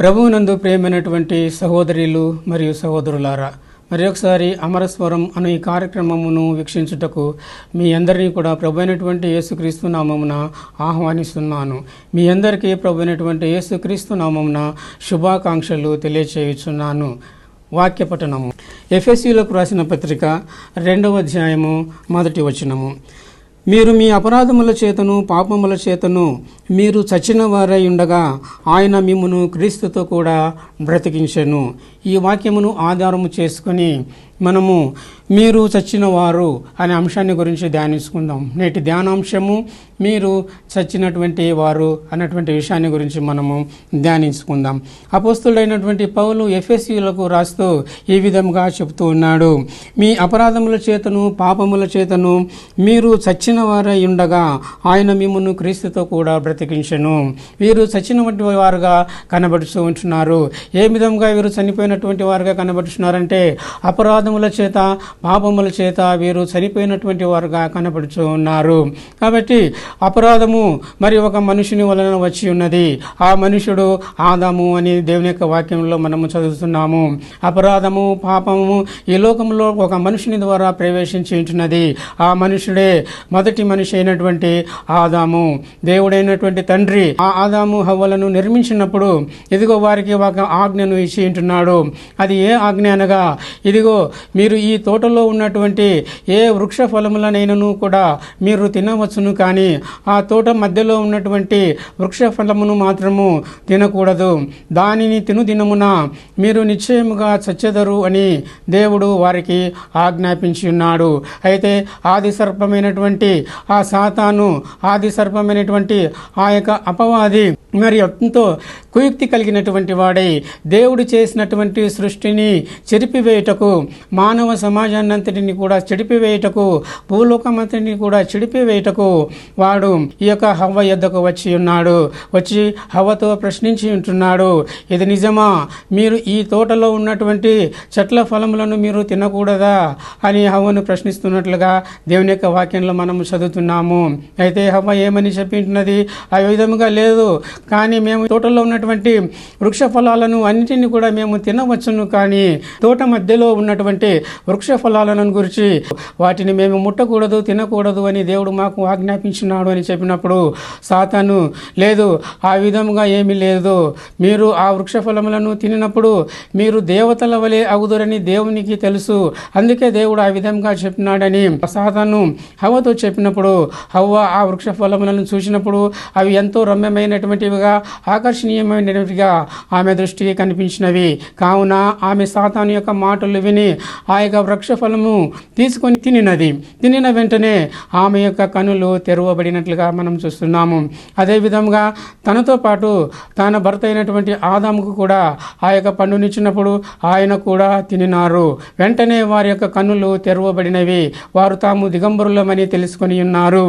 ప్రభువునందు ప్రేమైనటువంటి సహోదరులు మరియు సహోదరులారా మరి ఒకసారి అమరస్వరం అనే ఈ కార్యక్రమమును వీక్షించుటకు మీ అందరినీ కూడా ప్రభు అయినటువంటి యేసుక్రీస్తు నామమున ఆహ్వానిస్తున్నాను. మీ అందరికీ ప్రభు అయినటువంటి యేసుక్రీస్తు నామమున శుభాకాంక్షలు తెలియచేయుచున్నాను. వాక్య పఠనము. ఎఫ్ఎస్యులకు రాసిన పత్రిక రెండవ అధ్యాయము మొదటి వచనము. మీరు మీ అపరాధముల చేతను పాపముల చేతను మీరు చచ్చిన వారై ఉండగా ఆయన మిమ్మను క్రీస్తుతో కూడా బ్రతికించెను. ఈ వాక్యమును ఆధారము చేసుకొని మనము మీరు చచ్చిన వారు అనే అంశాన్ని గురించి ధ్యానించుకుందాం. నేటి ధ్యానాంశము మీరు చచ్చినటువంటి వారు అన్నటువంటి విషయాన్ని గురించి మనము ధ్యానించుకుందాం. అపోస్తుడైనటువంటి పౌలు ఎఫ్ఎస్యులకు రాస్తూ ఈ విధంగా చెబుతూ ఉన్నాడు. మీ అపరాధముల చేతను పాపముల చేతను మీరు చచ్చిన వారై ఉండగా ఆయన మిమ్మల్ని క్రీస్తుతో కూడా బ్రతికించను. వీరు చచ్చినటువంటి వారుగా కనబడుతూ ఉంటున్నారు. ఏ విధంగా వీరు చనిపోయినటువంటి వారుగా కనబడుతున్నారంటే అపరాధముల చేత పాపముల చేత వీరు చనిపోయినటువంటి వారుగా కనపడుచు ఉన్నారు. కాబట్టి అపరాధము మరి ఒక మనుషుని వలన వచ్చి ఉన్నది. ఆ మనుషుడు ఆదాము అని దేవుని యొక్క వాక్యంలో మనము చదువుతున్నాము. అపరాధము పాపము ఈ లోకంలో ఒక మనుషుని ద్వారా ప్రవేశించి ఉంటున్నది. ఆ మనుషుడే మొదటి మనిషి అయినటువంటి ఆదాము. దేవుడైనటువంటి తండ్రి ఆ ఆదాము హవ్వలను నిర్మించినప్పుడు ఇదిగో వారికి ఒక ఆజ్ఞను ఇచ్చి ఉంటున్నాడు. అది ఏ ఆజ్ఞ అనగా ఇదిగో మీరు ఈ తోటలో ఉన్నటువంటి ఏ వృక్ష ఫలములనైనను కూడా మీరు తినవచ్చును కానీ ఆ తోట మధ్యలో ఉన్నటువంటి వృక్ష ఫలమును మాత్రము తినకూడదు. దానిని తిను దినమున మీరు నిశ్చయముగా చచ్చెదరు అని దేవుడు వారికి ఆజ్ఞాపించి ఉన్నాడు అయితే ఆది సర్పమైనటువంటి ఆ సాతాను ఆది సర్పమైనటువంటి ఆ యొక్క అపవాది మరి ఎంతో కుయుక్తి కలిగినటువంటి వాడై దేవుడు చేసినటువంటి సృష్టిని చెరిపివేయుటకు మానవ సమాజాన్నంతటిని కూడా చెడిపివేయుటకు భూలోకమంతటిని కూడా చెడిపివేయుటకు వాడు ఈ యొక్క హవ్వ యొద్దకు వచ్చి ఉన్నాడు. వచ్చి హవ్వతో ప్రశ్నించి ఉంటున్నాడు. ఇది నిజమా? మీరు ఈ తోటలో ఉన్నటువంటి చెట్ల ఫలములను మీరు తినకూడదా? అని హవ్వను ప్రశ్నిస్తున్నట్లుగా దేవుని యొక్క వాక్యంలో మనము చదువుతున్నాము. అయితే హవ్వ ఏమని చెప్పింటున్నది? ఆ విధముగా లేదు. కానీ మేము తోటలో ఉన్నటువంటి వృక్ష ఫలాలను అన్నిటిని కూడా మేము తినవచ్చును. కానీ తోట మధ్యలో ఉన్నటువంటి వృక్ష ఫలాలను గురించి వాటిని మేము ముట్టకూడదు తినకూడదు అని దేవుడు మాకు ఆజ్ఞాపించినాడు అని చెప్పినప్పుడు సాతాను లేదు ఆ విధముగా ఏమీ లేదు. మీరు ఆ వృక్ష ఫలములను తినినప్పుడు మీరు దేవతల వలె అగుదురని దేవునికి తెలుసు. అందుకే దేవుడు ఆ విధంగా చెప్పినాడని సాతాను హవ్వతో చెప్పినప్పుడు హవ్వ ఆ వృక్ష ఫలములను చూసినప్పుడు అవి ఎంతో రమ్యమైనటువంటివిగా ఆకర్షణీయమైనటువంటిగా ఆమె దృష్టికి కనిపించినవి. కావున ఆమె సాతాను యొక్క మాటలు విని ఆ యొక్క వృక్ష ఫలము తీసుకొని తినినది. తినిన వెంటనే ఆమె యొక్క కనులు తెరవబడినట్లుగా మనం చూస్తున్నాము. అదేవిధంగా తనతో పాటు తన భర్త అయినటువంటి ఆదాముకు కూడా ఆ యొక్క పండునిచ్చినప్పుడు ఆయన కూడా తినినారు. వెంటనే వారి యొక్క కన్నులు తెరవబడినవి. వారు తాము దిగంబరులమని తెలుసుకొని ఉన్నారు.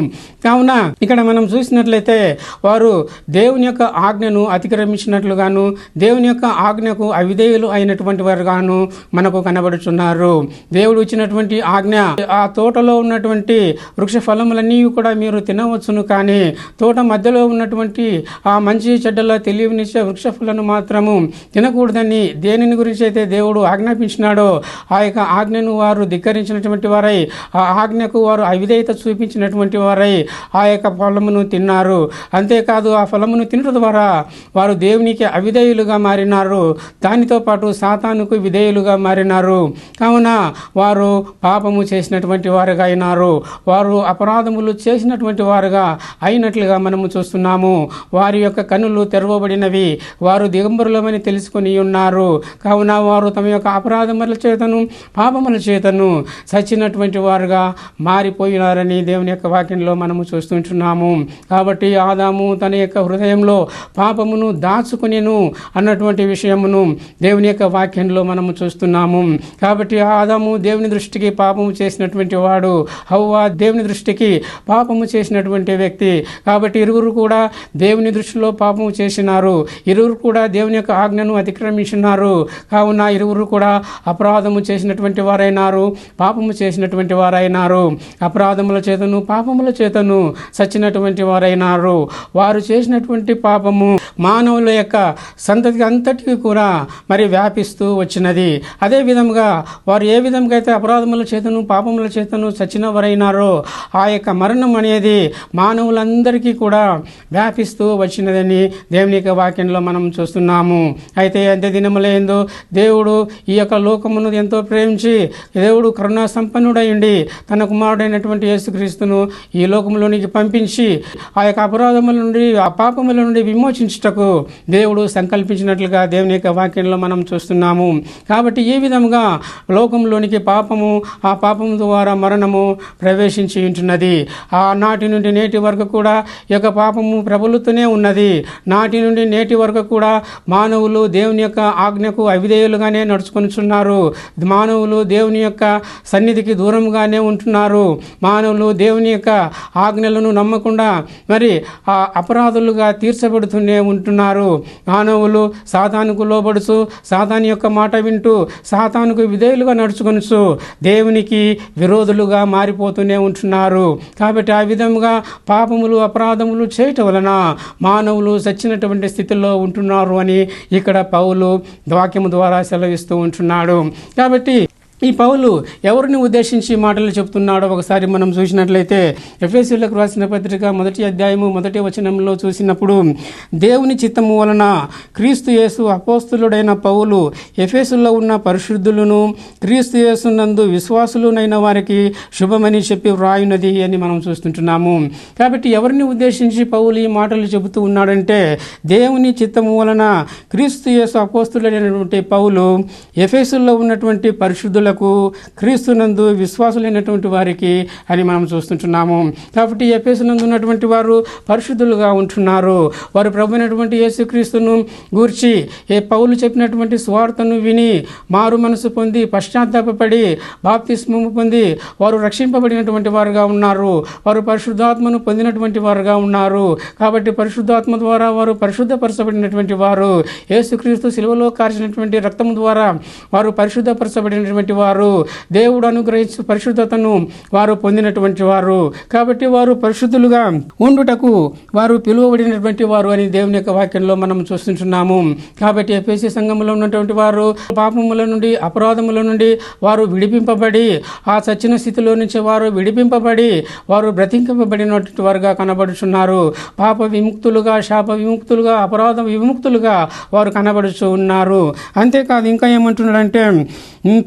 కావున ఇక్కడ మనం చూసినట్లయితే వారు దేవుని యొక్క ఆజ్ఞను అతిక్రమించినట్లుగాను దేవుని యొక్క ఆజ్ఞకు అవిధేయులు అయినటువంటి వారుగాను మనకు కనబడుచున్నారు. దేవుడు ఇచ్చినటువంటి ఆజ్ఞ ఆ తోటలో ఉన్నటువంటి వృక్ష ఫలములన్నీ కూడా మీరు తినవచ్చును కానీ తోట మధ్యలో ఉన్నటువంటి ఆ మంచి చెడ్డల తెలియనిచ్చే వృక్ష ఫలను మాత్రము తినకూడదని దేనిని గురించి అయితే దేవుడు ఆజ్ఞాపించినాడో ఆ యొక్క ఆజ్ఞను వారు ధిక్కరించినటువంటి వారై ఆ ఆజ్ఞకు వారు అవిధేయత చూపించినటువంటి వారై ఆ యొక్క ఫలమును తిన్నారు. అంతేకాదు ఆ ఫలమును తినడం ద్వారా వారు దేవునికి అవిధేయులుగా మారినారు. దానితో పాటు సాతానుకు విధేయులుగా మారినారు. కావున వారు పాపము చేసినటువంటి వారుగా అయినారు. వారు అపరాధములు చేసినటువంటి వారుగా అయినట్లుగా మనము చూస్తున్నాము. వారి యొక్క కనులు తెరవబడినవి. వారు దిగంబరులమని తెలుసుకొని ఉన్నారు. కావున వారు తమ యొక్క అపరాధముల చేతను పాపముల చేతను చచ్చినటువంటి వారుగా మారిపోయినారని దేవుని యొక్క వాక్యంలో మనము చూస్తుంటున్నాము. కాబట్టి ఆదాము తన యొక్క హృదయంలో పాపమును దాచుకునేను అన్నటువంటి విషయమును దేవుని యొక్క వాక్యంలో మనము చూస్తున్నాము. కాబట్టి కాబట్టి ఆదాము దేవుని దృష్టికి పాపము చేసినటువంటి వాడు. హవ్వ దేవుని దృష్టికి పాపము చేసినటువంటి వ్యక్తి. కాబట్టి ఇరువురు కూడా దేవుని దృష్టిలో పాపము చేసినారు. ఇరువురు కూడా దేవుని యొక్క ఆజ్ఞను అతిక్రమించినారు. కావున ఇరువురు కూడా అపరాధము చేసినటువంటి వారైనారు. పాపము చేసినటువంటి వారైనారు. అపరాధముల చేతను పాపముల చేతను సచ్చినటువంటి వారైనారు. వారు చేసినటువంటి పాపము మానవుల యొక్క సంతతికి అంతటికి కూడా మరి వ్యాపిస్తూ వచ్చినది. అదే విధంగా వారు ఏ విధంగా అయితే అపరాధముల చేతను పాపముల చేతను చచ్చిన వారైనారో ఆ యొక్క మరణం అనేది మానవులందరికీ కూడా వ్యాపిస్తూ వచ్చినదని దేవుని యొక్క వాక్యంలో మనం చూస్తున్నాము. అయితే అంత్య దినములేందు దేవుడు ఈ యొక్క లోకమును ఎంతో ప్రేమించి దేవుడు కరుణా సంపన్నుడైండి తన కుమారుడైనటువంటి యేసుక్రీస్తును ఈ లోకంలోనికి పంపించి ఆ యొక్క అపరాధముల నుండి ఆ పాపముల నుండి విమోచించుటకు దేవుడు సంకల్పించినట్లుగా దేవుని యొక్క వాక్యంలో మనం చూస్తున్నాము. కాబట్టి ఈ విధంగా లోకంలోనికి పాపము ఆ పాపము ద్వారా మరణము ప్రవేశించి ఉంటున్నది. ఆ నాటి నుండి నేటి వరకు కూడా యొక్క పాపము ప్రబలుతూనే ఉన్నది. నాటి నుండి నేటి వరకు కూడా మానవులు దేవుని యొక్క ఆజ్ఞకు అవిధేయులుగానే నడుచుకొనిచున్నారు. మానవులు దేవుని యొక్క సన్నిధికి దూరంగానే ఉంటున్నారు. మానవులు దేవుని యొక్క ఆజ్ఞలను నమ్మకుండా మరి ఆ అపరాధులుగా తీర్చబడుతూనే ఉంటున్నారు. మానవులు సాతానుకు లోబడుచు సాతాను యొక్క మాట వింటూ సాతానుకు విధేయులుగా నడుచుకొనుచు దేవునికి విరోధులుగా మారిపోతూనే ఉంటున్నారు. కాబట్టి ఆ విధంగా పాపములు అపరాధములు చేయటం వలన మానవులు చచ్చినటువంటి స్థితిలో ఉంటున్నారు అని ఇక్కడ పౌలు వాక్యము ద్వారా సెలవిస్తూ ఉంటున్నాడు. కాబట్టి ఈ పౌలు ఎవరిని ఉద్దేశించి మాటలు చెప్తున్నాడో ఒకసారి మనం చూసినట్లయితే ఎఫ్ఎస్యులకు రాసిన పత్రిక మొదటి అధ్యాయము మొదటి వచనంలో చూసినప్పుడు దేవుని చిత్తము వలన క్రీస్తు యేసు అపోస్తులుడైన పౌలు ఎఫెసుల్లో ఉన్న పరిశుద్ధులను క్రీస్తు యేసునందు విశ్వాసులునైన వారికి శుభమని చెప్పి వ్రాయినది అని మనం చూస్తుంటున్నాము. కాబట్టి ఎవరిని ఉద్దేశించి పౌలు ఈ మాటలు చెబుతూ ఉన్నాడంటే దేవుని చిత్తము వలన క్రీస్తు యేసు అపోస్తులైనటువంటి పౌలు ఎఫెసుల్లో ఉన్నటువంటి క్రైస్తవులకు క్రీస్తునందు విశ్వాసులైనటువంటి వారికి అని మనం చూస్తుంటున్నాము. కాబట్టి ఎఫెసునందు ఉన్నటువంటి వారు పరిశుద్ధులుగా ఉంటున్నారు. వారు ప్రభు అయినటువంటి యేసుక్రీస్తును గూర్చి ఏ పౌలు చెప్పినటువంటి స్వార్థను విని మారు మనసు పొంది పశ్చాత్తాపడి బాప్తిస్మము పొంది వారు రక్షింపబడినటువంటి వారుగా ఉన్నారు. వారు పరిశుద్ధాత్మను పొందినటువంటి వారుగా ఉన్నారు. కాబట్టి పరిశుద్ధాత్మ ద్వారా వారు పరిశుద్ధపరచబడినటువంటి వారు. యేసుక్రీస్తు శిలువలో కార్చినటువంటి రక్తము ద్వారా వారు పరిశుద్ధపరచబడినటువంటి వారు దేవుడు అనుగ్రహించు పరిశుద్ధతను వారు పొందినటువంటి వారు. కాబట్టి వారు పరిశుద్ధులుగా ఉండుటకు వారు పిలువబడినటువంటి వారు అని దేవుని యొక్క వాక్యంలో మనం చూస్తుంటున్నాము. కాబట్టి ఎఫ్ఎసి సంఘంలో ఉన్నటువంటి వారు పాపముల నుండి అపరాధముల నుండి వారు విడిపింపబడి ఆ చచ్చిన స్థితిలో నుంచి వారు విడిపింపబడి వారు బ్రతింపబడినటువంటి వారుగా కనబడుచున్నారు. పాప విముక్తులుగా శాప విముక్తులుగా అపరాధ విముక్తులుగా వారు కనబడుచు ఉన్నారు. అంతేకాదు ఇంకా ఏమంటున్నాడంటే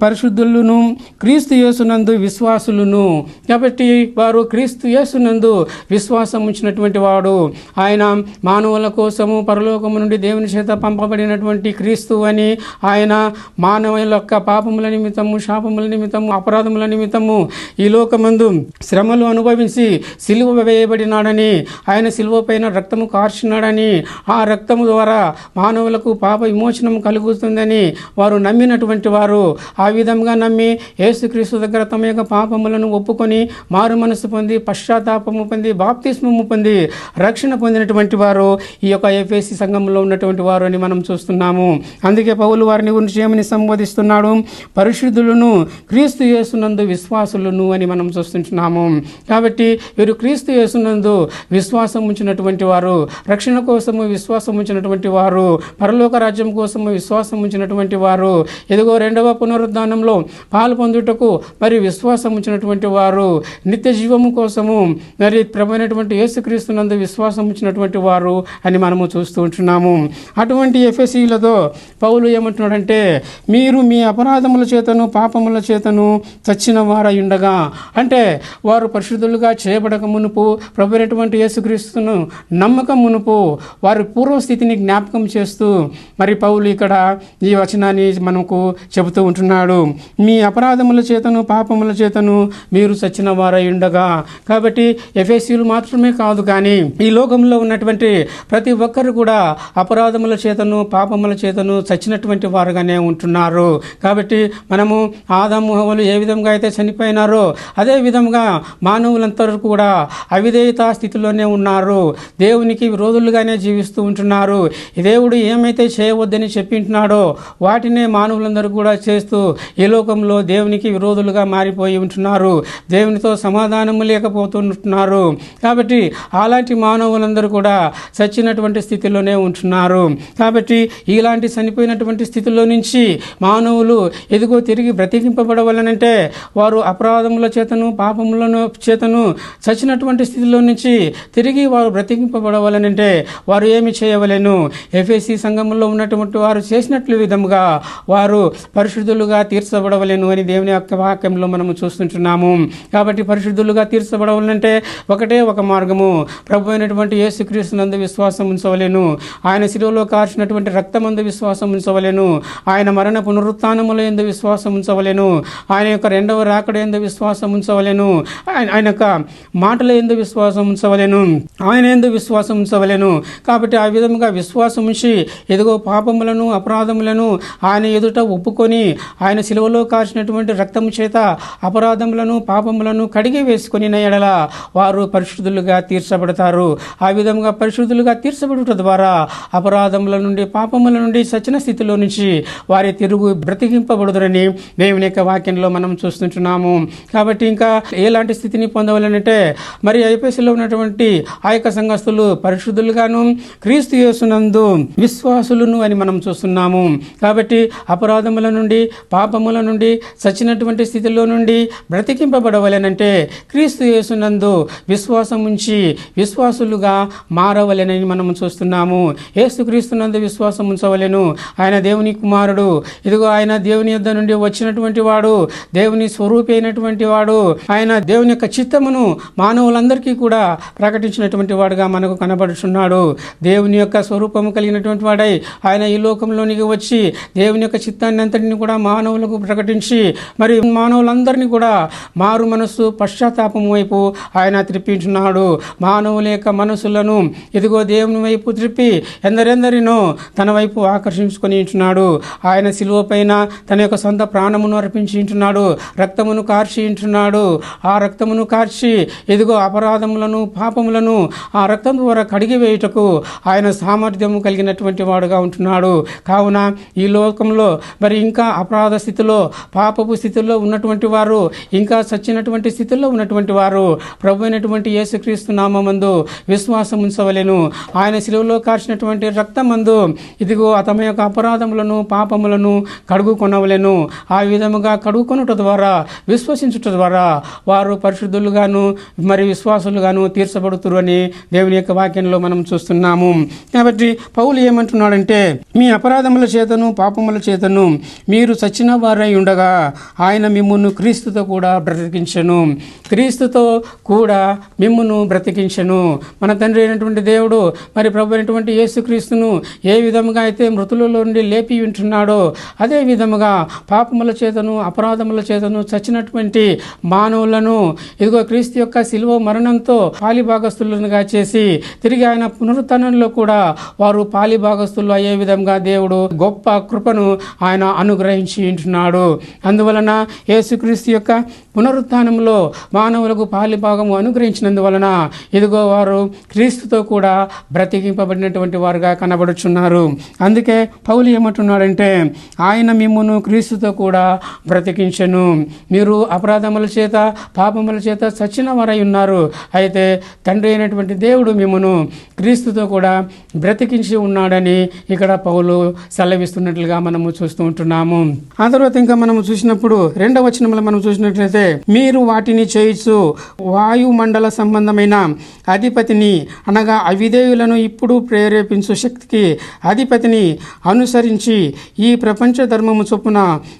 పరిశుద్ధ పరిశుద్ధులను క్రీస్తు యేసునందు విశ్వాసులను. కాబట్టి వారు క్రీస్తు యేసునందు విశ్వాసం ఉంచినటువంటి వాడు. ఆయన మానవుల కోసము పరలోకము నుండి దేవుని చేత పంపబడినటువంటి క్రీస్తు అని ఆయన మానవుల యొక్క పాపముల నిమిత్తము శాపముల నిమిత్తము అపరాధముల నిమిత్తము ఈ లోకమందు శ్రమలు అనుభవించి సిలువ వేయబడినాడని ఆయన సిలువ పైన రక్తము కార్చినాడని ఆ రక్తము ద్వారా మానవులకు పాప విమోచనం కలుగుతుందని వారు నమ్మినటువంటి వారు. ఆ విధంగా నమ్మి యేసుక్రీస్తు దగ్గర తమ యొక్క పాపములను ఒప్పుకొని మారు మనసు పొంది పశ్చాత్తాపము పొంది బాప్తిస్మము పొంది రక్షణ పొందినటువంటి వారు ఈ యొక్క ఏపీసీ సంఘంలో ఉన్నటువంటి వారు అని మనం చూస్తున్నాము. అందుకే పౌలు వారిని గురించి ఏమని సంబోధిస్తున్నాడు? పరిశుద్ధులను క్రీస్తు యేసునందు విశ్వాసులను అని మనం చూస్తున్నాము కాబట్టి వీరు క్రీస్తు యేసునందు విశ్వాసం ఉంచినటువంటి వారు రక్షణ కోసము విశ్వాసం ఉంచినటువంటి వారు పరలోక రాజ్యం కోసము విశ్వాసం ఉంచినటువంటి వారు. ఇదిగో రెండవ పునరుద్ధానంలో పాలు పొందుటకు మరి విశ్వాసం ఉంచినటువంటి వారు నిత్య జీవము కోసము మరి ప్రభుత్వ యేసుక్రీస్తునందు విశ్వాసం ఉంచినటువంటి వారు అని మనము చూస్తూ ఉంటున్నాము. అటువంటి ఎఫ్ఎస్సీలతో పౌలు ఏమంటున్నాడంటే మీరు మీ అపరాధముల చేతను పాపముల చేతను చచ్చిన వారై ఉండగా అంటే వారు పరిశుద్ధులుగా చేయబడక మునుపు ప్రభునటువంటి యేసుక్రీస్తును నమ్మకం మునుపు వారి పూర్వస్థితిని జ్ఞాపకం చేస్తూ మరి పౌలు ఇక్కడ ఈ వచనాన్ని మనకు చెబుతూ ఉంటున్నాడు. మీ అపరాధముల చేతను పాపముల చేతను మీరు చచ్చిన వారై ఉండగా. కాబట్టి ఎఫ్ఎస్సీలు మాత్రమే కాదు కానీ ఈ లోకంలో ఉన్నటువంటి ప్రతి ఒక్కరు కూడా అపరాధముల చేతను పాపముల చేతను చచ్చినటువంటి వారుగానే ఉంటున్నారు. కాబట్టి మనము ఆదాము ఏ విధంగా అయితే చనిపోయినారో అదే విధంగా మానవులందరూ కూడా అవిధేయత స్థితిలోనే ఉన్నారు. దేవునికి విరోధులుగానే జీవిస్తూ ఉంటున్నారు. దేవుడు ఏమైతే చేయవద్దని చెప్పింటున్నాడో వాటినే మానవులందరూ కూడా చేస్తూ ఈ లోకంలో దేవునికి విరోధులుగా మారిపోయి ఉంటున్నారు. దేవునితో సమాధానము లేకపోతుంటున్నారు కాబట్టి అలాంటి మానవులందరూ కూడా చచ్చినటువంటి స్థితిలోనే ఉంటున్నారు. కాబట్టి ఇలాంటి చనిపోయినటువంటి స్థితిలో నుంచి మానవులు ఎదుగో తిరిగి బ్రతికింపబడవలనంటే వారు అపరాధముల చేతను పాపములను చేతను చచ్చినటువంటి స్థితిలో నుంచి తిరిగి వారు బ్రతికింపబడవలనంటే వారు ఏమి చేయవలేను? ఎఫ్ఎస్సి సంఘంలో ఉన్నటువంటి వారు చేసినట్లు విధముగా వారు పరిశుద్ధులుగా తీర్చబడవలేను అని దేవుని యొక్క వాక్యంలో మనము చూస్తుంటున్నాము. కాబట్టి పరిశుద్ధులుగా తీర్చబడవాలంటే ఒకటే ఒక మార్గము. ప్రభు అయినటువంటి యేసుక్రీస్తు నందు విశ్వాసం ఉంచవలెను. ఆయన శిలువలో కార్చినటువంటి రక్తమందు విశ్వాసం ఉంచవలెను. ఆయన మరణ పునరుత్నముల ఎందు విశ్వాసం ఉంచవలెను. ఆయన యొక్క రెండవ రాకడ ఎందు విశ్వాసం ఉంచవలెను. ఆయన ఆయన యొక్క మాటల ఎందు విశ్వాసం ఉంచవలెను. ఆయన ఎందు విశ్వాసం ఉంచవలెను. కాబట్టి ఆ విధముగా విశ్వాసం ఉంచి ఎదుగో పాపములను అపరాధములను ఆయన ఎదుట ఒప్పుకొని ఆయన శిలువలో కాసినటువంటి రక్తము చేత అపరాధములను పాపములను కడిగి వేసుకుని ఎడల వారు పరిశుద్ధులుగా తీర్చబడతారు. ఆ విధముగా పరిశుద్ధులుగా తీర్చబడుట ద్వారా అపరాధముల నుండి పాపముల నుండి సచిన స్థితిలో నుంచి వారి తిరుగు బ్రతికింపబడుదురని దేవుని యొక్క వాక్యంలో మనం చూస్తుంటున్నాము. కాబట్టి ఇంకా ఎలాంటి స్థితిని పొందవాలనంటే మరి ఐపీఎస్లో ఉన్నటువంటి ఆ యొక్క సంఘస్థులు పరిశుద్ధులుగాను క్రీస్తు యేసునందు విశ్వాసులను అని మనం చూస్తున్నాము. కాబట్టి అపరాధముల నుండి పాపముల నుండి చచ్చినటువంటి స్థితిలో నుండి బ్రతికింపబడవలెనంటే క్రీస్తు యేసునందు విశ్వాసం ఉంచి విశ్వాసులుగా మారవలెనని మనం చూస్తున్నాము. యేసుక్రీస్తునందు విశ్వాసం ఉంచవలెను. ఆయన దేవుని కుమారుడు. ఇదిగో ఆయన దేవుని యుద్ధ నుండి వచ్చినటువంటి వాడు దేవుని స్వరూపి అయినటువంటి వాడు ఆయన దేవుని యొక్క చిత్తమును మానవులందరికీ కూడా ప్రకటించినటువంటి వాడుగా మనకు కనబడుచున్నాడు. దేవుని యొక్క స్వరూపము కలిగినటువంటి వాడై ఆయన ఈ లోకంలోనికి వచ్చి దేవుని యొక్క చిత్తాన్ని అంతటిని కూడా మానవులకు ప్రకటించి మరి మానవులందరినీ కూడా మారు మనస్సు పశ్చాత్తాపం వైపు ఆయన త్రిప్పించున్నాడు. మానవుల యొక్క మనసులను ఇదిగో దేవుని వైపు త్రిప్పి ఎందరెందరినో తన వైపు ఆకర్షించుకొని ఉంటున్నాడు ఆయన శిలువ పైన తన యొక్క సొంత ప్రాణమును అర్పించి ఉంటున్నాడు రక్తమును కార్చి ఉంటున్నాడు ఆ రక్తమును కార్చి ఇదిగో అపరాధములను పాపములను ఆ రక్తం ద్వారా కడిగి వేయుటకు ఆయన సామర్థ్యము కలిగినటువంటి వాడుగా ఉంటున్నాడు. కావున ఈ లోకంలో మరి ఇంకా అపరాధ స్థితిలో పాపపు స్థితిలో ఉన్నటువంటి వారు ఇంకా సచ్చినటువంటి స్థితిలో ఉన్నటువంటి వారు ప్రభు అయినటువంటి యేసుక్రీస్తు నామందు విశ్వాసం ఉంచవలెను ఆయన శిలువలో కార్చినటువంటి రక్తమందు ఇదిగో తమ యొక్క అపరాధములను పాపములను కడుగు కొనవలెను ఆ విధముగా కడుగుకొనుట ద్వారా విశ్వసించుట ద్వారా వారు పరిశుద్ధులుగాను మరి విశ్వాసులుగాను తీర్చబడుతురు అని దేవుని యొక్క వాక్యంలో మనం చూస్తున్నాము. కాబట్టి పౌలు ఏమంటున్నాడంటే మీ అపరాధముల చేతను పాపముల చేతను మీరు చచ్చిన వారై ఉండగా ఆయన మిమ్మును క్రీస్తుతో కూడా బ్రతికించను. క్రీస్తుతో కూడా మిమ్మును బ్రతికించను. మన తండ్రి అయినటువంటి దేవుడు మరి ప్రభు అయినటువంటి యేసుక్రీస్తును ఏ విధముగా అయితే మృతులలో నుండి లేపి వింటున్నాడో అదే విధముగా పాపముల చేతను అపరాధముల చేతను చచ్చినటువంటి మానవులను ఇదిగో క్రీస్తు యొక్క శిలువ మరణంతో పాలిభాగస్తులుగా చేసి తిరిగి ఆయన పునరుత్థానంలో కూడా వారు పాలిభాగస్తులు అయ్యే విధంగా దేవుడు గొప్ప కృపను ఆయన అనుగ్రహించి ఉంటున్నాడు. అందువలన యేసుక్రీస్తు యొక్క పునరుత్నంలో మానవులకు పాలిభాగము అనుగ్రహించినందువలన ఇదిగో వారు క్రీస్తుతో కూడా బ్రతికింపబడినటువంటి వారుగా కనబడుచున్నారు. అందుకే పౌలు ఏమంటున్నాడంటే ఆయన మిమ్మును క్రీస్తుతో కూడా బ్రతికించను. మీరు అపరాధముల చేత పాపముల చేత చచ్చిన వారై ఉన్నారు. అయితే తండ్రి అయినటువంటి దేవుడు మిమ్మను క్రీస్తుతో కూడా బ్రతికించి ఉన్నాడని ఇక్కడ పౌలు సెలవిస్తున్నట్లుగా మనము చూస్తూ ఉంటున్నాము. ఆ తర్వాత ఇంకా మనము చూసినప్పుడు రెండవ వచనంలో మనం చూసినట్లయితే మీరు వాటిని చేయొచ్చు వాయుమండల సంబంధమైన అధిపతిని అనగా అవిధేయులను ఇప్పుడు ప్రేరేపించు శక్తికి అధిపతిని అనుసరించి ఈ ప్రపంచ ధర్మము చొప్పున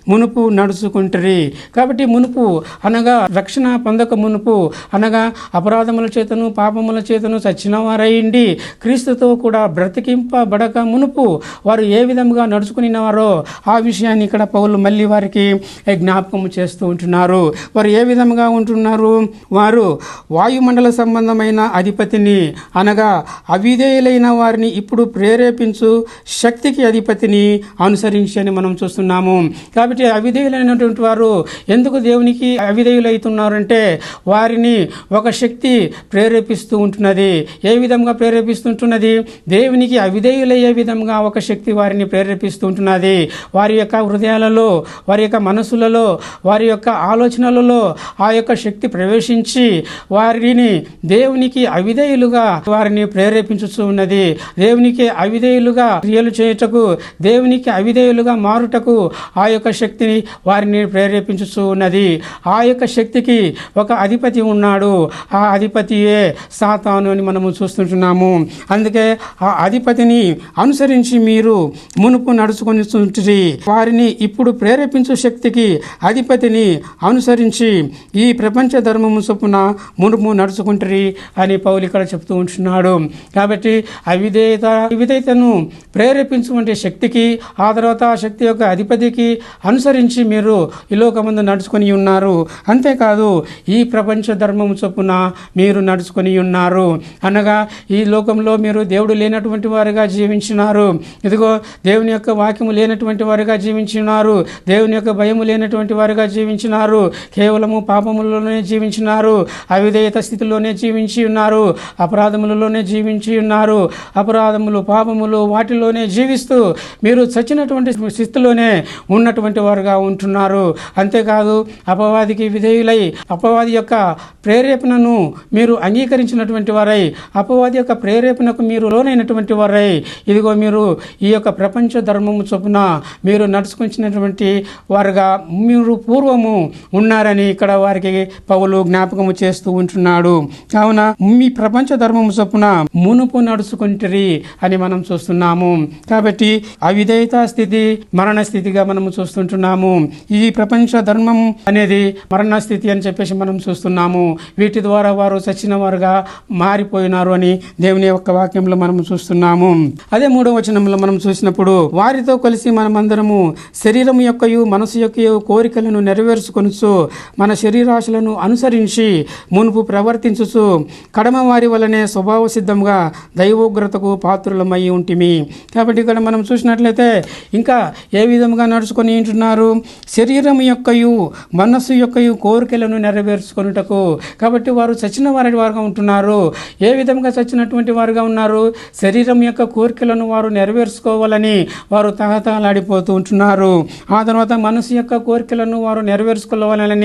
మునుపు నడుచుకుంటారు. కాబట్టి మునుపు అనగా రక్షణ పొందక మునుపు అనగా అపరాధముల చేతను పాపముల చేతను చచ్చిన వారయ్యండి క్రీస్తుతో కూడా బ్రతికింపబడక మునుపు వారు ఏ విధంగా నడుచుకునివారో ఆ విషయాన్ని ఇక్కడ పౌలు మళ్ళీ వారికి జ్ఞాపకం చేస్తూ ఉంటున్నారు. వారు ఏ విధంగా ఉంటున్నారు? వారు వాయుమండల సంబంధమైన అధిపతిని అనగా అవిధేయులైన వారిని ఇప్పుడు ప్రేరేపించు శక్తికి అధిపతిని అనుసరించి అని మనం చూస్తున్నాము. కాబట్టి అవిధేయులైనటువంటి వారు ఎందుకు దేవునికి అవిధేయులైతున్నారంటే వారిని ఒక శక్తి ప్రేరేపిస్తూ ఉంటున్నది. ఏ విధంగా ప్రేరేపిస్తుంటున్నది దేవునికి అవిధేయులయ్యే విధంగా ఒక శక్తి వారిని ప్రేరేపిస్తూ ఉంటున్నది. వారి యొక్క హృదయాలలో వారి యొక్క మనసులలో వారి యొక్క వారిలో ఆ యొక్క శక్తి ప్రవేశించి వారిని దేవునికి అవిధేయులుగా వారిని ప్రేరేపించుతూ ఉన్నది. దేవునికి అవిధేయులుగా క్రియలు చేయుటకు దేవునికి అవిధేయులుగా మారుటకు ఆ యొక్క శక్తిని వారిని ప్రేరేపించుతూ ఉన్నది. ఆ యొక్క శక్తికి ఒక అధిపతి ఉన్నాడు. ఆ అధిపతియే సాతాను అని మనము చూస్తుంటున్నాము. అందుకే ఆ అధిపతిని అనుసరించి మీరు మునుపు నడుచుకొని వారిని ఇప్పుడు ప్రేరేపించు శక్తికి అధిపతిని అనుసరించి ఈ ప్రపంచ ధర్మము చొప్పున మునుపు నడుచుకుంటారు అని పౌలు ఇక్కడ చెప్తూ ఉంటున్నాడు. కాబట్టి అవిధేయత విధేయతను ప్రేరేపించుకుంటే శక్తికి ఆ తర్వాత ఆ శక్తి యొక్క అధిపతికి అనుసరించి మీరు ఈ లోకమందు నడుచుకొని ఉన్నారు. అంతేకాదు ఈ ప్రపంచ ధర్మము చొప్పున మీరు నడుచుకొని ఉన్నారు. అనగా ఈ లోకంలో మీరు దేవుడు లేనటువంటి వారుగా జీవించినారు. ఇదిగో దేవుని యొక్క వాక్యము లేనటువంటి వారుగా జీవించినారు. దేవుని యొక్క భయము లేనటువంటి వారుగా జీవించినారు. కేవలము పాపములలోనే జీవించినారు అవిధేయత స్థితిలోనే జీవించి ఉన్నారు అపరాధములలోనే జీవించి ఉన్నారు అపరాధములు పాపములు వాటిలోనే జీవిస్తూ మీరు చచ్చినటువంటి స్థితిలోనే ఉన్నటువంటి వారుగా ఉంటున్నారు. అంతేకాదు అపవాదికి విధేయులై అపవాది యొక్క ప్రేరేపణను మీరు అంగీకరించినటువంటి వారై అపవాది యొక్క ప్రేరేపణకు మీరు లోనైనటువంటి వారై ఇదిగో మీరు ఈ యొక్క ప్రపంచ ధర్మము చొప్పున మీరు నడుచుకుంటున్నటువంటి వారుగా మీరు పూర్వము ఉన్నారని అని ఇక్కడ వారికి పౌలు జ్ఞాపకము చేస్తూ ఉంటున్నాడు. కావున మీ ప్రపంచ ధర్మము చొప్పున మునుపు నడుచుకుంటరి అని మనం చూస్తున్నాము. కాబట్టి అవిధేయత స్థితి మరణ స్థితిగా మనము చూస్తుంటున్నాము. ఈ ప్రపంచ ధర్మం అనేది మరణ స్థితి అని చెప్పేసి మనం చూస్తున్నాము. వీటి ద్వారా వారు చచ్చిన వారుగా మారిపోయినారు అని దేవుని యొక్క వాక్యంలో మనం చూస్తున్నాము. అదే మూడవ వచనంలో మనం చూసినప్పుడు వారితో కలిసి మనమందరము శరీరం యొక్కయు మనసు యొక్క కోరికలను నెరవేర్చుకొనుచు మన శరీరాశులను అనుసరించి మునుపు ప్రవర్తించుచు కడమ వారి వలనే స్వభావ సిద్ధంగా దైవోగ్రతకు పాత్రులమై ఉంటిమి. కాబట్టి ఇక్కడ మనం చూసినట్లయితే ఇంకా ఏ విధంగా నడుచుకొని ఉంటున్నారు? శరీరం యొక్కయు మనస్సు యొక్కయు కోరికలను నెరవేర్చుకొనుటకు. కాబట్టి వారు చచ్చిన వారి వారుగా ఉంటున్నారు. ఏ విధంగా చచ్చినటువంటి వారుగా ఉన్నారు? శరీరం యొక్క కోరికలను వారు నెరవేర్చుకోవాలని వారు తహతహలాడిపోతూ ఉంటున్నారు. ఆ తర్వాత మనసు యొక్క కోరికలను వారు నెరవేర్చుకోవాలని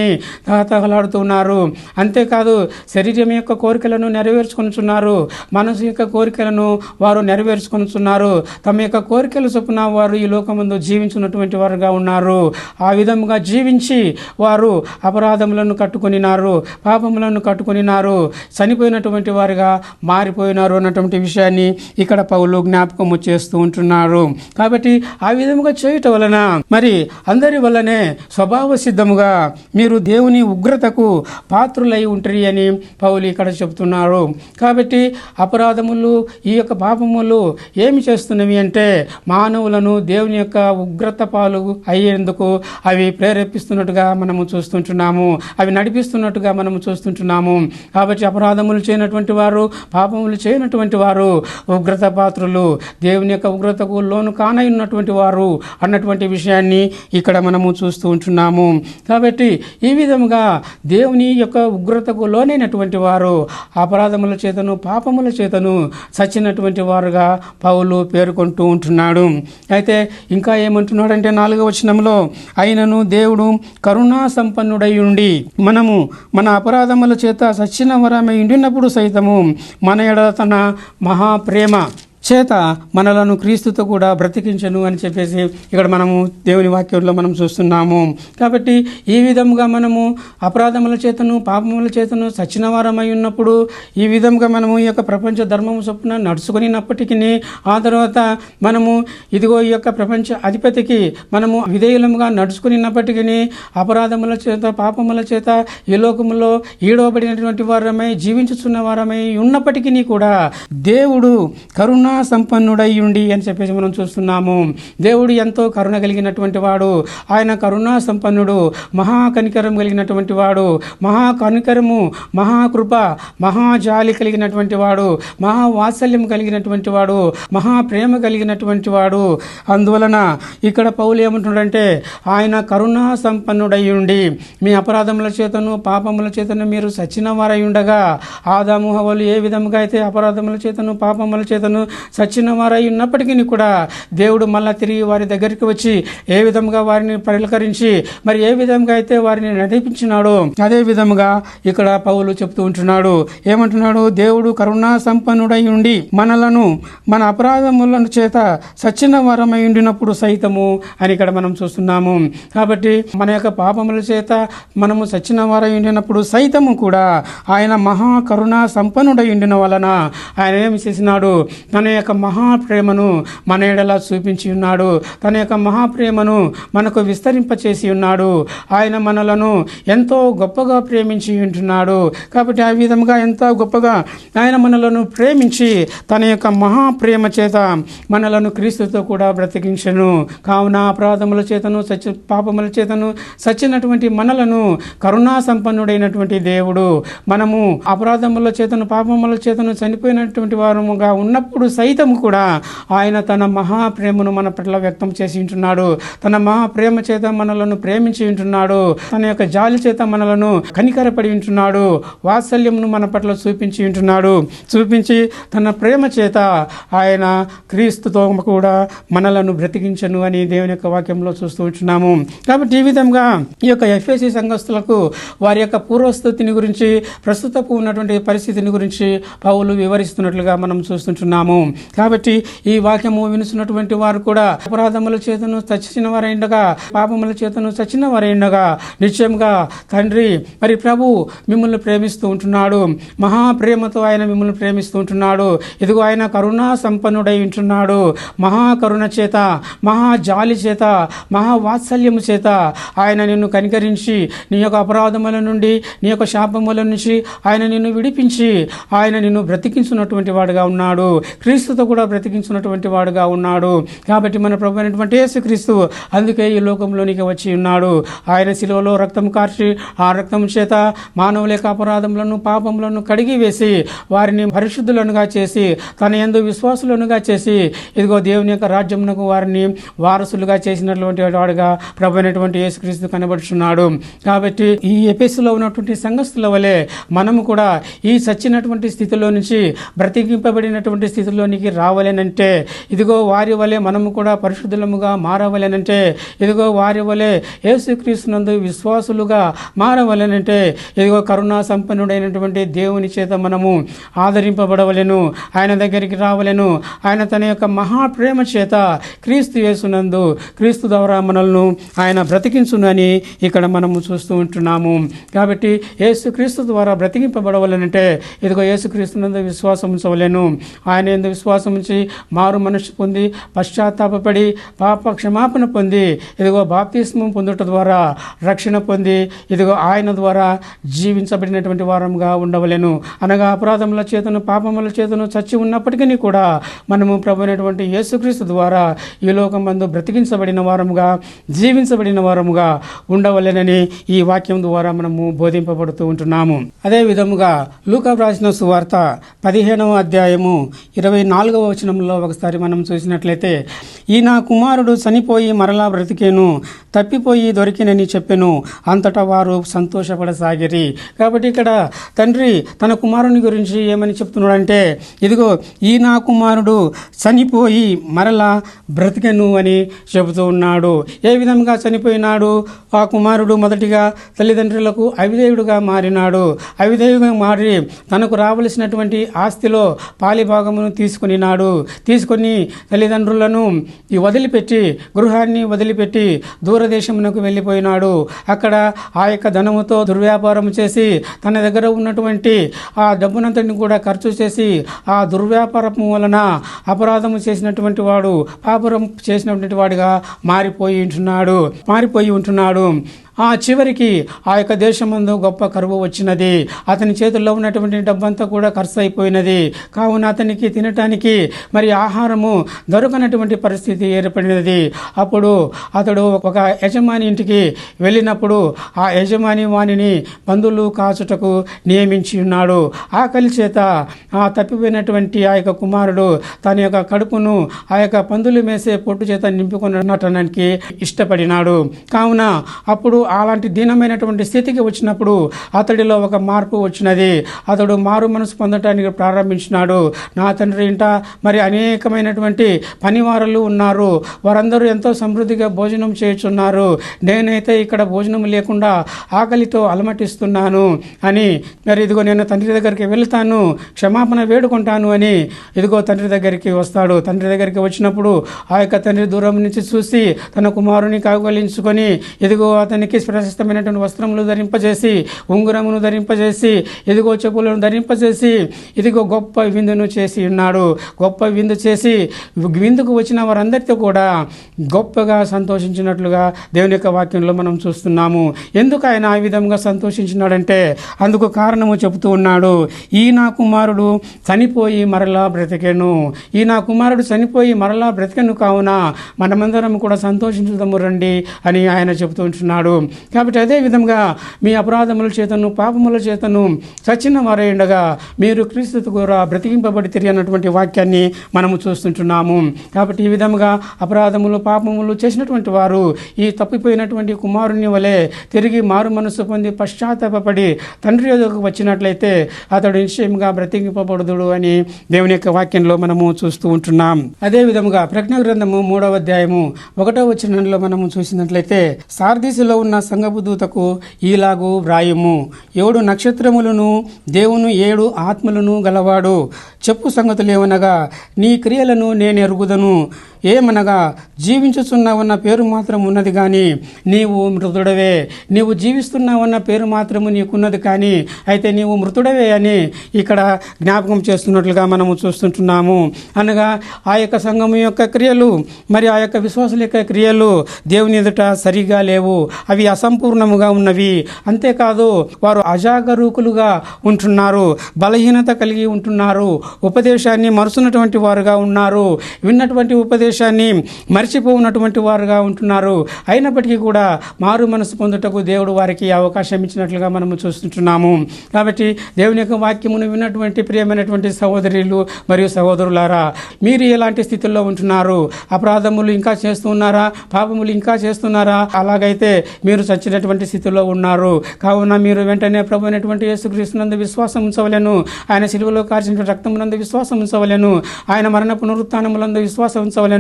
తహతహలాడుతున్నారు అంతేకాదు శరీరం యొక్క కోరికలను నెరవేర్చుకొనుచున్నారు. మనసు యొక్క కోరికలను వారు నెరవేర్చుకొనుచున్నారు. తమ యొక్క కోరికల చొప్పున వారు ఈ లోకముందు జీవించినటువంటి వారుగా ఉన్నారు. ఆ విధముగా జీవించి వారు అపరాధములను కట్టుకొనినారు పాపములను కట్టుకొనినారు చనిపోయినటువంటి వారుగా మారిపోయినారు అన్నటువంటి విషయాన్ని ఇక్కడ పౌలు జ్ఞాపకము చేస్తూ ఉంటున్నారు. కాబట్టి ఆ విధముగా చేయటం వలన మరి అందరి వల్లనే స్వభావ సిద్ధముగా మీరు దేవుని ఉగ్రతకు పాత్రులై ఉంటారు అని పౌలు ఇక్కడ చెప్తున్నారు కాబట్టి అపరాధములు ఈ యొక్క పాపములు ఏమి చేస్తున్నవి అంటే మానవులను దేవుని యొక్క ఉగ్రత పాలు అయ్యేందుకు అవి ప్రేరేపిస్తున్నట్టుగా మనము చూస్తుంటున్నాము. అవి నడిపిస్తున్నట్టుగా మనము చూస్తుంటున్నాము. కాబట్టి అపరాధములు చేయనటువంటి వారు పాపములు చేయనటువంటి వారు ఉగ్రత పాత్రులు దేవుని యొక్క ఉగ్రతకు లోను కానయ్యున్నటువంటి వారు అన్నటువంటి విషయాన్ని ఇక్కడ మనము చూస్తూ ఉంటున్నాము. కాబట్టి ఈ విధముగా దేవుని యొక్క ఉగ్రతకు లోనైనటువంటి వారు అపరాధముల చేతను పాపముల చేతను చచ్చినటువంటి వారుగా పౌలు పేర్కొంటూ ఉంటున్నాడు. అయితే ఇంకా ఏమంటున్నాడంటే నాలుగవ వచనంలో అయినను దేవుడు కరుణా సంపన్నుడై ఉండి మనము మన అపరాధముల చేత సచ్చిన వరమై ఉండినప్పుడు సైతము మన ఎడ తన మహాప్రేమ చేత మనలను క్రీస్తుతో కూడా బ్రతికించను అని చెప్పేసి ఇక్కడ మనము దేవుని వాక్యంలో మనం చూస్తున్నాము. కాబట్టి ఈ విధంగా మనము అపరాధముల చేతను పాపముల చేతను సచ్చిన వారమై ఉన్నప్పుడు ఈ విధంగా మనము ఈ యొక్క ప్రపంచ ధర్మము చొప్పున నడుచుకునినప్పటికీ ఆ తర్వాత మనము ఇదిగో ఈ యొక్క ప్రపంచ అధిపతికి మనము విధేయులముగా నడుచుకునినప్పటికీ అపరాధముల చేత పాపముల చేత ఈ లోకములో ఈడవబడినటువంటి వారమై జీవించుచున్న వారమై ఉన్నప్పటికీ కూడా దేవుడు కరుణ కరుణా సంపన్నుడయ్యుండి అని చెప్పేసి మనం చూస్తున్నాము. దేవుడు ఎంతో కరుణ కలిగినటువంటి వాడు. ఆయన కరుణా సంపన్నుడు మహాకనికరం కలిగినటువంటి వాడు మహాకనికరము మహాకృప మహాజాలి కలిగినటువంటి వాడు మహావాత్సల్యం కలిగినటువంటి వాడు మహా ప్రేమ కలిగినటువంటి వాడు. అందువలన ఇక్కడ పౌలు ఏమంటున్నాడంటే ఆయన కరుణా సంపన్నుడయ్యుండి మీ అపరాధముల చేతను పాపముల చేతను మీరు సచిన వారై ఉండగా ఆదాముహవలు ఏ విధముగా అయితే అపరాధముల చేతను పాపముల చేతను సచిన వారై ఉన్నప్పటికీ కూడా దేవుడు మళ్ళా తిరిగి వారి దగ్గరికి వచ్చి ఏ విధముగా వారిని పరిలకరించి మరి ఏ విధంగా అయితే వారిని నడిపించినాడో అదే విధముగా ఇక్కడ పౌలు చెప్తూ ఉంటున్నాడు. ఏమంటున్నాడు? దేవుడు కరుణా సంపన్నుడై ఉండి మనలను మన అపరాధములను చేత సచిన వారమై ఉండినప్పుడు సైతము అని ఇక్కడ మనం చూస్తున్నాము. కాబట్టి మన యొక్క పాపముల చేత మనము సచిన వారై ఉండినప్పుడు సైతము కూడా ఆయన మహా కరుణా సంపన్నుడై ఉండిన వలన ఆయన ఏమి చేసినాడు? తన యొక్క మహా ప్రేమను మన ఎడలా చూపించి ఉన్నాడు. తన యొక్క మహాప్రేమను మనకు విస్తరింపచేసి ఉన్నాడు. ఆయన మనలను ఎంతో గొప్పగా ప్రేమించి ఉంటున్నాడు. కాబట్టి ఆ విధంగా ఎంతో గొప్పగా ఆయన మనలను ప్రేమించి తన యొక్క మహాప్రేమ చేత మనలను క్రీస్తుతో కూడా బ్రతికించను. కావున అపరాధముల చేతను సత్య పాపముల చేతను సచ్చినటువంటి మనలను కరుణా సంపన్నుడైనటువంటి దేవుడు మనము అపరాధముల చేతను పాపముల చేతను చనిపోయినటువంటి వారముగా ఉన్నప్పుడు సైతం కూడా ఆయన తన మహాప్రేమను మన పట్ల వ్యక్తం చేసి ఉంటున్నాడు. తన మహాప్రేమ చేత మనలను ప్రేమించి ఉంటున్నాడు. తన యొక్క జాలి చేత మనలను కనికరపడి ఉంటున్నాడు. వాత్సల్యంను మన పట్ల చూపించి ఉంటున్నాడు. చూపించి తన ప్రేమ చేత ఆయన క్రీస్తుతో కూడా మనలను బ్రతికించను అని దేవుని యొక్క వాక్యంలో చూస్తూ ఉంటున్నాము. కాబట్టి ఈ విధంగా ఈ యొక్క ఎఫ్ఎసి సంఘస్థులకు వారి యొక్క పూర్వస్థితిని గురించి ప్రస్తుతపు ఉన్నటువంటి పరిస్థితిని గురించి పౌలు వివరిస్తున్నట్లుగా మనం చూస్తుంటున్నాము. కాబట్టి ఈ వాక్యము వినుచున్నటువంటి వారు కూడా అపరాధముల చేతను చచ్చిన వారైండగా పాపముల చేతను చచ్చిన వారైండగా నిశ్చయంగా తండ్రి మరి ప్రభు మిమ్మల్ని ప్రేమిస్తూ ఉంటున్నాడు. మహా ప్రేమతో ఆయన మిమ్మల్ని ప్రేమిస్తూ ఉంటున్నాడు. ఇదిగో ఆయన కరుణా సంపన్నుడై ఉంటున్నాడు. మహా కరుణ చేత మహా జాలి చేత మహా వాత్సల్యము చేత ఆయన నిన్ను కనికరించి నీ యొక్క అపరాధముల నుండి నీ యొక్క శాపముల నుంచి ఆయన నిన్ను విడిపించి ఆయన నిన్ను బ్రతికించున్నటువంటి వాడుగా ఉన్నాడు. క్రీస్తుతో కూడా బ్రతికించినటువంటి వాడుగా ఉన్నాడు. కాబట్టి మన ప్రభు అయినటువంటి యేసుక్రీస్తు అందుకే ఈ లోకంలోనికి వచ్చి ఉన్నాడు. ఆయన శిలువలో రక్తం కార్చి ఆ రక్తం చేత మానవుల యొక్క అపరాధములను పాపములను కడిగి వేసి వారిని పరిశుద్ధులనుగా చేసి తన ఎందు విశ్వాసులనుగా చేసి ఇదిగో దేవుని యొక్క రాజ్యమునకు వారిని వారసులుగా చేసినటువంటి వాడుగా ప్రభు అయినటువంటి యేసుక్రీస్తు కనబడుచున్నాడు. కాబట్టి ఈ ఎపిస్లో ఉన్నటువంటి సంఘస్థుల వలె మనము కూడా ఈ సచ్చినటువంటి స్థితిలో నుంచి బ్రతికింపబడినటువంటి స్థితిలో స్థితిలోనికి రావాలనంటే ఇదిగో వారి వలె మనము కూడా పరిశుద్ధులముగా మారవలనంటే ఇదిగో వారి వలె యేసుక్రీస్తునందు విశ్వాసులుగా మారవలెనంటే ఇదిగో కరుణా సంపన్నుడైనటువంటి దేవుని చేత మనము ఆదరింపబడవలెను ఆయన దగ్గరికి రావలెను. ఆయన తన యొక్క మహాప్రేమ చేత క్రీస్తు యేసునందు క్రీస్తు ద్వారా మనల్ని ఆయన బ్రతికించునని ఇక్కడ మనము చూస్తూ ఉంటున్నాము. కాబట్టి యేసుక్రీస్తు ద్వారా బ్రతికింపబడవలనంటే ఇదిగో యేసుక్రీస్తునందు విశ్వాసం ఉంచవలెను ఆయన ఎందుకు విశ్వాసం ఉంచి మారు మనసు పొంది పశ్చాత్తాపడి పాప క్షమాపణ పొంది ఇదిగో బాప్తిస్మం పొందుట ద్వారా రక్షణ పొంది ఇదిగో ఆయన ద్వారా జీవించబడినటువంటి వారంగా ఉండవలెను. అనగా అపరాధముల చేతను పాపముల చేతను చచ్చి ఉన్నప్పటికీ కూడా మనము ప్రభునటువంటి యేసుక్రీస్తు ద్వారా ఈ లోకం మందు బ్రతికించబడిన వారముగా జీవించబడిన వారముగా ఉండవలెనని ఈ వాక్యం ద్వారా మనము బోధింపబడుతూ ఉంటున్నాము. అదే విధముగా లూకా రాసిన సువార్త పదిహేనవ అధ్యాయము ఇరవై నాలుగవ వచనంలో ఒకసారి మనం చూసినట్లయితే ఈ నా కుమారుడు చనిపోయి మరలా బ్రతికేను తప్పిపోయి దొరికినని చెప్పెను. అంతటా వారు సంతోషపడసాగిరి. కాబట్టి ఇక్కడ తండ్రి తన కుమారుని గురించి ఏమని చెప్తున్నాడంటే ఇదిగో ఈ నా కుమారుడు చనిపోయి మరలా బ్రతికెను అని చెబుతూ ఉన్నాడు. ఏ విధంగా చనిపోయినాడు? ఆ కుమారుడు మొదటిగా తల్లిదండ్రులకు అవిధేయుడుగా మారినాడు. అవిధేయుగా మారి తనకు రావలసినటువంటి ఆస్తిలో పాలిభాగమును తీసుకునినాడు. తీసుకొని తల్లిదండ్రులను ఈ వదిలిపెట్టి గృహాన్ని వదిలిపెట్టి దూరదేశమునకు వెళ్ళిపోయినాడు. అక్కడ ఆ యొక్క ధనముతో దుర్వ్యాపారం చేసి తన దగ్గర ఉన్నటువంటి ఆ డబ్బునంతటిని కూడా ఖర్చు చేసి ఆ దుర్వ్యాపారము వలన అపరాధము చేసినటువంటి వాడు పాపురం చేసినటువంటి వాడిగా మారిపోయి ఉంటున్నాడు. మారిపోయి ఉంటున్నాడు. ఆ చివరికి ఆ యొక్క దేశమందు గొప్ప కరువు వచ్చినది. అతని చేతుల్లో ఉన్నటువంటి డబ్బంతా కూడా ఖర్చు అయిపోయినది కావున అతనికి తినటానికి మరి ఆహారము దొరకనటువంటి పరిస్థితి ఏర్పడినది. అప్పుడు అతడు ఒక యజమాని ఇంటికి వెళ్ళినప్పుడు ఆ యజమాని వాణిని బంధువులు కాచుటకు నియమించి ఉన్నాడు. ఆకలి చేత ఆ తప్పిపోయినటువంటి ఆ యొక్క కుమారుడు తన యొక్క కడుపును ఆ యొక్క పందులు మేసే పొట్టు చేత నింపుకున్నటానికి ఇష్టపడినాడు. కావున అప్పుడు అలాంటి దీనమైనటువంటి స్థితికి వచ్చినప్పుడు అతడిలో ఒక మార్పు వచ్చినది. అతడు మారు మనసు పొందటానికి ప్రారంభించినాడు. నా తండ్రి ఇంట మరి అనేకమైనటువంటి పనివారులు ఉన్నారు. వారందరూ ఎంతో సమృద్ధిగా భోజనం చేయుచున్నారు. నేనైతే ఇక్కడ భోజనం లేకుండా ఆకలితో అలమటిస్తున్నాను అని మరి ఇదిగో నేను తండ్రి దగ్గరికి వెళ్తాను క్షమాపణ వేడుకుంటాను అని ఇదిగో తండ్రి దగ్గరికి వస్తాడు. తండ్రి దగ్గరికి వచ్చినప్పుడు ఆ యొక్క తండ్రి దూరం నుంచి చూసి తన కుమారుని కాగలించుకొని ఇదిగో అతనికి ప్రశస్తమైనటువంటి వస్త్రములు ధరింపజేసి ఉంగురమును ధరింపజేసి ఇదిగో చెప్పులను ధరింపజేసి ఇదిగో గొప్ప విందును చేసి ఉన్నాడు. గొప్ప విందు చేసి విందుకు వచ్చిన వారందరితో కూడా గొప్పగా సంతోషించినట్లుగా దేవుని యొక్క వాక్యంలో మనం చూస్తున్నాము. ఎందుకు ఆయన ఆ విధంగా సంతోషించినాడంటే అందుకు కారణము చెబుతూ ఉన్నాడు. ఈ నా కుమారుడు చనిపోయి మరలా బ్రతికెను. ఈ నా కుమారుడు చనిపోయి మరలా బ్రతికెను కావున మనమందరం కూడా సంతోషించుదాము రండి అని ఆయన చెబుతూ ఉంటున్నాడు. కాబట్టి అదే విధంగా మీ అపరాధముల చేతను పాపముల చేతను సచిన వారై మీరు క్రీస్తు కూడా బ్రతికింపబడి తిరిగి అన్నటువంటి వాక్యాన్ని మనము చూస్తుంటున్నాము. కాబట్టి ఈ విధంగా అపరాధములు పాపములు చేసినటువంటి వారు ఈ తప్పిపోయినటువంటి కుమారుని వలె తిరిగి మారు మనసు పొంది పశ్చాత్తాపడి తండ్రి ఎదుగు వచ్చినట్లయితే అతడు నిశ్చయంగా బ్రతికింపబడదుడు అని దేవుని యొక్క వాక్యంలో మనము చూస్తూ ఉంటున్నాం. అదే విధముగా ప్రజ్ఞ గ్రంథము మూడవ అధ్యాయము ఒకటో వచనంలో మనము చూసినట్లయితే సార్దీసులో ఉన్న సంగపు దూతకు ఈలాగు వ్రాయము. ఏడు నక్షత్రములను దేవుని ఏడు ఆత్మలను గలవాడు. చెప్పు సంగతులేమనగా నీ క్రియలను నేను ఎరుగుదను ఏమనగా జీవించుచున్నావన్న పేరు మాత్రం ఉన్నది కానీ నీవు మృతుడవే. నీవు జీవిస్తున్నావన్న పేరు మాత్రము నీకున్నది కానీ అయితే నీవు మృతుడవే అని ఇక్కడ జ్ఞాపకం చేస్తున్నట్లుగా మనము చూస్తుంటున్నాము. అనగా ఆ యొక్క సంఘం యొక్క క్రియలు మరి ఆ యొక్క విశ్వాసుల యొక్క క్రియలు దేవుని ఎదుట సరిగా లేవు. అవి అసంపూర్ణముగా ఉన్నవి. అంతేకాదు వారు అజాగరూకులుగా ఉంటున్నారు బలహీనత కలిగి ఉంటున్నారు ఉపదేశాన్ని మరుచున్నటువంటి వారుగా ఉన్నారు. విన్నటువంటి ఉపదేశాన్ని మర్చిపోఉన్నటువంటి వారుగా ఉంటున్నారు. అయినప్పటికీ కూడా మారు మనసు పొందుటకు దేవుడు వారికి అవకాశం ఇచ్చినట్లుగా మనము చూస్తుంటున్నాము. కాబట్టి దేవుని యొక్క వాక్యమును విన్నటువంటి ప్రియమైనటువంటి సహోదరులు మరియు సహోదరులారా మీరు ఎలాంటి స్థితిలో ఉంటున్నారు? అపరాధములు ఇంకా చేస్తున్నారా పాపములు ఇంకా చేస్తున్నారా? అలాగైతే మీరు చచ్చినటువంటి స్థితిలో ఉన్నారు. కావున మీరు వెంటనే ప్రభు అయినటువంటి యేసుక్రీస్తునందు విశ్వాసం ఉంచవలను. ఆయన సిలువలో కార్చిన రక్తమునందు విశ్వాసం ఉంచవలను. ఆయన మరణ పునరుత్నములందు విశ్వాసం ఉంచవలను.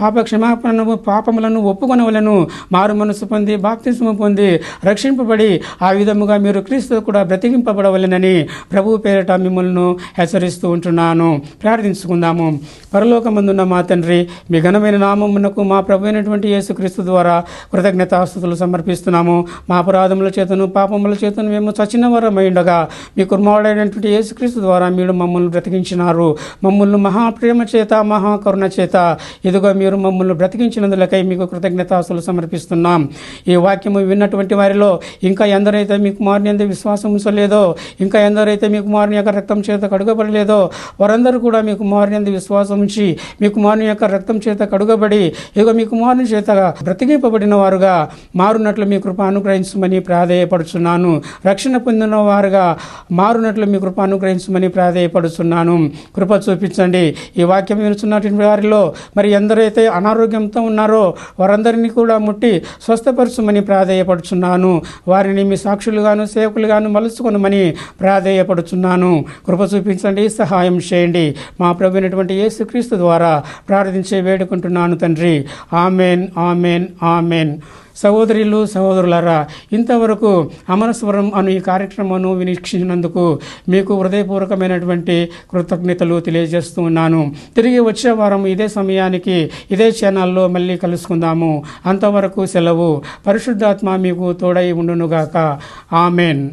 పాప క్షమాపణను పాపములను ఒప్పుకొనవలను. మారు మనసు పొంది బాప్తిస్మ పొంది రక్షింపబడి ఆ విధముగా మీరు క్రీస్తు కూడా బ్రతికింపబడవలెనని ప్రభు పేరిట మిమ్మల్ని హెచ్చరిస్తూ ఉంటున్నాను. ప్రార్థించుకుందాము. పరలోకమందున్న మా తండ్రి మీ ఘనమైన నామమునకు మా ప్రభు అయినటువంటి యేసుక్రీస్తు ద్వారా కృతజ్ఞతాస్తుతులు సమర్పిస్తున్నాము. మా అపరాధముల చేతను పాపముల చేతను మేము చచ్చిన వరమై ఉండగా మీ కుర్మాడైనటువంటి యేసుక్రీస్తు ద్వారా మీరు మమ్మల్ని బ్రతికించినారు. మమ్మల్ని మహాప్రేమ చేత మహాకరుణ చేత ఇదిగో మీరు మమ్మల్ని బ్రతికించినందులకై మీకు కృతజ్ఞతాసులు సమర్పిస్తున్నాం. ఈ వాక్యము విన్నటువంటి వారిలో ఇంకా ఎందరైతే మీ కుమారుని విశ్వాసం ఉంచలేదో ఇంకా ఎందరైతే మీ కుమారుని యొక్క రక్తం చేత కడుగబడలేదో వారందరూ కూడా మీ కుమారుని అందు విశ్వాసం ఉంచి మీ కుమారుని యొక్క రక్తం చేత కడుగబడి ఇదిగో మీ కుమారుని చేత బ్రతికింపబడిన వారుగా మారునట్లు మీ కృప అనుగ్రహించమని ప్రాధేయపడుచున్నాను. రక్షణ పొందిన వారుగా మారునట్లు మీ కృప అనుగ్రహించమని ప్రాధేయపడుచున్నాను. కృప చూపించండి. ఈ వాక్యం వినుచున్నటువంటి వారిలో మరి ఎందరైతే అనారోగ్యంతో ఉన్నారో వారందరినీ కూడా ముట్టి స్వస్థపరచుమని ప్రాధేయపడుచున్నాను. వారిని మీ సాక్షులుగాను సేవకులుగాను మలుచుకొనమని ప్రాధేయపడుచున్నాను. కృప చూపించండి సహాయం చేయండి. మా ప్రభునటువంటి యేసుక్రీస్తు ద్వారా ప్రార్థించే వేడుకుంటున్నాను తండ్రి. Amen amen amen. సహోదరులు సహోదరులారా ఇంతవరకు అమరస్వరం అను ఈ కార్యక్రమాన్ని వీక్షించినందుకు మీకు హృదయపూర్వకమైనటువంటి కృతజ్ఞతలు తెలియజేస్తూ ఉన్నాను. తిరిగి వచ్చే వారం ఇదే సమయానికి ఇదే ఛానల్లో మళ్ళీ కలుసుకుందాము. అంతవరకు సెలవు. పరిశుద్ధాత్మ మీకు తోడై ఉండునుగాక. ఆమెన్.